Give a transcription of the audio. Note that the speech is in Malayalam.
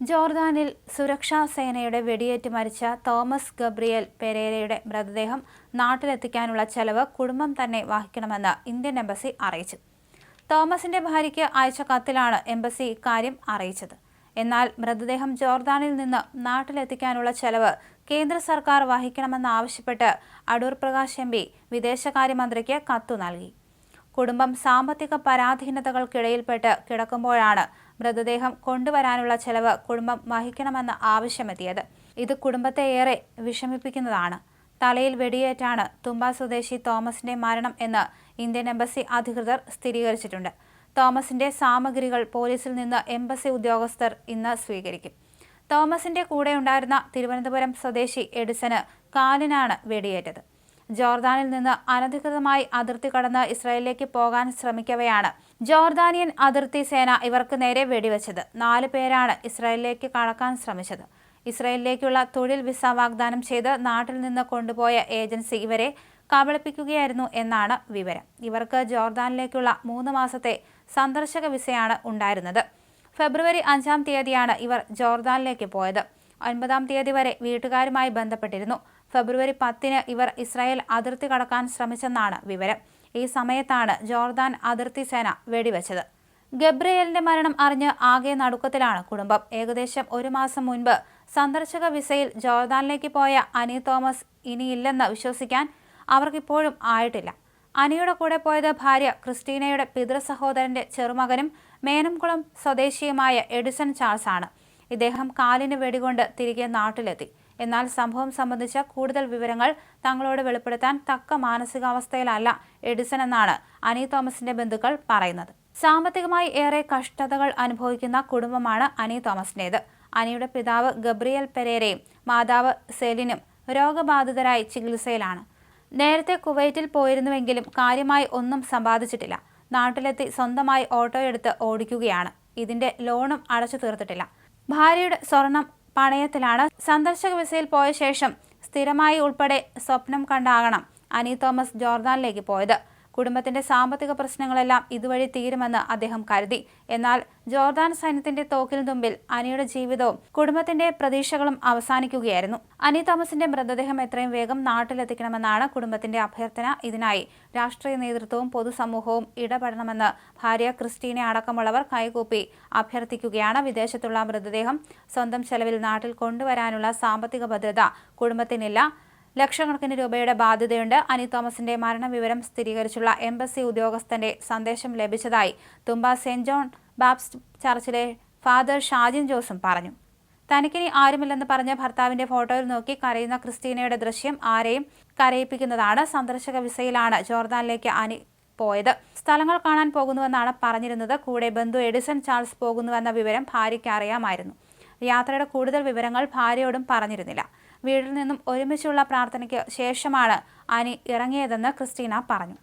ജോർദാനിൽ സുരക്ഷാ സേനയുടെ വെടിയേറ്റ് മരിച്ച തോമസ് ഗബ്രിയൽ പെരേരയുടെ മൃതദേഹം നാട്ടിലെത്തിക്കാനുള്ള ചെലവ് കുടുംബം തന്നെ വഹിക്കണമെന്ന് ഇന്ത്യൻ എംബസി അറിയിച്ചു. തോമസിന്റെ ഭാര്യയ്ക്ക് അയച്ച കത്തിലാണ് എംബസി ഇക്കാര്യം അറിയിച്ചത്. എന്നാൽ മൃതദേഹം ജോർദാനിൽ നിന്ന് നാട്ടിലെത്തിക്കാനുള്ള ചെലവ് കേന്ദ്ര സർക്കാർ വഹിക്കണമെന്നാവശ്യപ്പെട്ട് അടൂർ പ്രകാശ് എം പി വിദേശകാര്യമന്ത്രിക്ക് കത്തു നൽകി. കുടുംബം സാമ്പത്തിക പരാധീനതകൾക്കിടയിൽപ്പെട്ട് കിടക്കുമ്പോഴാണ് മൃതദേഹം കൊണ്ടുവരാനുള്ള ചെലവ് കുടുംബം വഹിക്കണമെന്ന ആവശ്യമെത്തിയത്. ഇത് കുടുംബത്തെ ഏറെ വിഷമിപ്പിക്കുന്നതാണ്. തലയിൽ വെടിയേറ്റാണ് തുമ്പ സ്വദേശി തോമസിന്റെ മരണം എന്ന് ഇന്ത്യൻ എംബസി അധികൃതർ സ്ഥിരീകരിച്ചിട്ടുണ്ട്. തോമസിന്റെ സാമഗ്രികൾ പോലീസിൽ നിന്ന് എംബസി ഉദ്യോഗസ്ഥർ ഇന്ന് സ്വീകരിക്കും. തോമസിന്റെ കൂടെ ഉണ്ടായിരുന്ന തിരുവനന്തപുരം സ്വദേശി എഡിസന് കാലിനാണ് വെടിയേറ്റത്. ജോർദാനിൽ നിന്ന് അനധികൃതമായി അതിർത്തി കടന്ന് ഇസ്രായേലിലേക്ക് പോകാൻ ശ്രമിക്കവെയാണ്. ജോർദാനിയൻ അതിർത്തി സേന ഇവർക്ക് നേരെ വെടിവെച്ചത്. നാല് പേരാണ് ഇസ്രായേലിലേക്ക് കടക്കാൻ ശ്രമിച്ചത്. ഇസ്രായേലിലേക്കുള്ള തൊഴിൽ വിസ വാഗ്ദാനം ചെയ്ത് നാട്ടിൽ നിന്ന് കൊണ്ടുപോയ ഏജൻസി ഇവരെ കബളിപ്പിക്കുകയായിരുന്നു എന്നാണ് വിവരം. ഇവർക്ക് ജോർദാനിലേക്കുള്ള മൂന്ന് മാസത്തെ സന്ദർശക വിസയാണ് ഉണ്ടായിരുന്നത്. ഫെബ്രുവരി അഞ്ചാം തീയതിയാണ് ഇവർ ജോർദാനിലേക്ക് പോയത്. ഒൻപതാം തീയതി വരെ വീട്ടുകാരുമായി ബന്ധപ്പെട്ടിരുന്നു. ഫെബ്രുവരി പത്തിന് ഇവർ ഇസ്രായേൽ അതിർത്തി കടക്കാൻ ശ്രമിച്ചെന്നാണ് വിവരം. ഈ സമയത്താണ് ജോർദാൻ അതിർത്തി സേന വെടിവെച്ചത്. ഗബ്രിയേലിന്റെ മരണം അറിഞ്ഞ് ആകെ നടുക്കത്തിലാണ് കുടുംബം. ഏകദേശം ഒരു മാസം മുൻപ് സന്ദർശക വിസയിൽ ജോർദാനിലേക്ക് പോയ അനി തോമസ് ഇനിയില്ലെന്ന് വിശ്വസിക്കാൻ അവർക്കിപ്പോഴും ആയിട്ടില്ല. അനിയുടെ കൂടെ പോയത് ഭാര്യ ക്രിസ്റ്റീനയുടെ പിതൃ സഹോദരന്റെ ചെറുമകനും മേനംകുളം സ്വദേശിയുമായ എഡിസൺ ചാൾസ് ആണ് ഇദ്ദേഹം കാലിന് വെടികൊണ്ട് തിരികെ നാട്ടിലെത്തി. എന്നാൽ സംഭവം സംബന്ധിച്ച കൂടുതൽ വിവരങ്ങൾ തങ്ങളോട് വെളിപ്പെടുത്താൻ തക്ക മാനസികാവസ്ഥയിലല്ല എഡിസൺ എന്നാണ് അനി തോമസിന്റെ ബന്ധുക്കൾ പറയുന്നത്. സാമ്പത്തികമായി ഏറെ കഷ്ടതകൾ അനുഭവിക്കുന്ന കുടുംബമാണ് അനി തോമസിന്റേത്. അനിയുടെ പിതാവ് ഗബ്രിയൽ പെരേരയും മാതാവ് സെലിനും രോഗബാധിതരായി ചികിത്സയിലാണ്. നേരത്തെ കുവൈറ്റിൽ പോയിരുന്നുവെങ്കിലും കാര്യമായി ഒന്നും സമ്പാദിച്ചിട്ടില്ല. നാട്ടിലെത്തി സ്വന്തമായി ഓട്ടോ എടുത്ത് ഓടിക്കുകയാണ്. ഇതിന്റെ ലോണും അടച്ചു തീർത്തിട്ടില്ല. ഭാര്യയുടെ സ്വർണം പണയത്തിലാണ്. സന്ദർശക വിസയിൽ പോയ ശേഷം സ്ഥിരമായി ഉൾപ്പെടെ സ്വപ്നം കണ്ടാകണം. അനി തോമസ് ജോർദാനിലേക്ക് പോയത്. കുടുംബത്തിന്റെ സാമ്പത്തിക പ്രശ്നങ്ങളെല്ലാം ഇതുവഴി തീരുമെന്ന് അദ്ദേഹം കരുതി. എന്നാൽ ജോർദാൻ സൈന്യത്തിന്റെ തോക്കിൽ തുമ്പിൽ അനിയുടെ ജീവിതവും കുടുംബത്തിന്റെ പ്രതീക്ഷകളും അവസാനിക്കുകയായിരുന്നു. അനി തോമസിന്റെ മൃതദേഹം എത്രയും വേഗം നാട്ടിലെത്തിക്കണമെന്നാണ് കുടുംബത്തിന്റെ അഭ്യർത്ഥന. ഇതിനായി രാഷ്ട്രീയ നേതൃത്വവും പൊതുസമൂഹവും ഇടപെടണമെന്ന് ഭാര്യ ക്രിസ്റ്റീനെ അടക്കമുള്ളവർ കൈകൂപ്പി അഭ്യർത്ഥിക്കുകയാണ്. വിദേശത്തുള്ള മൃതദേഹം സ്വന്തം ചെലവിൽ നാട്ടിൽ കൊണ്ടുവരാനുള്ള സാമ്പത്തിക ഭദ്രത കുടുംബത്തിനില്ല. ലക്ഷക്കണക്കിന് രൂപയുടെ ബാധ്യതയുണ്ട്. അനി തോമസിന്റെ മരണവിവരം സ്ഥിരീകരിച്ചുള്ള എംബസി ഉദ്യോഗസ്ഥന്റെ സന്ദേശം ലഭിച്ചതായി തുമ്പ സെന്റ് ജോൺ ബാപ്സ്റ്റ് ചർച്ചിലെ ഫാദർ ഷാജിൻ ജോസും പറഞ്ഞു. തനിക്കിനി ആരുമില്ലെന്ന് പറഞ്ഞ ഭർത്താവിന്റെ ഫോട്ടോയിൽ നോക്കി കരയുന്ന ക്രിസ്റ്റീനയുടെ ദൃശ്യം ആരെയും കരയിപ്പിക്കുന്നതാണ് സന്ദർശക വിസയിലാണ് ജോർദാനിലേക്ക് അനി പോയത്. സ്ഥലങ്ങൾ കാണാൻ പോകുന്നുവെന്നാണ് പറഞ്ഞിരുന്നത്. കൂടെ ബന്ധു എഡിസൺ ചാൾസ് പോകുന്നുവെന്ന വിവരം ഭാര്യയ്ക്ക് അറിയാമായിരുന്നു. യാത്രയുടെ കൂടുതൽ വിവരങ്ങൾ ഭാര്യയോടും പറഞ്ഞിരുന്നില്ല. വീട്ടിൽ നിന്നും ഒരുമിച്ചുള്ള പ്രാർത്ഥനയ്ക്ക് ശേഷമാണ് അനി ഇറങ്ങിയതെന്ന് ക്രിസ്റ്റീന പറഞ്ഞു.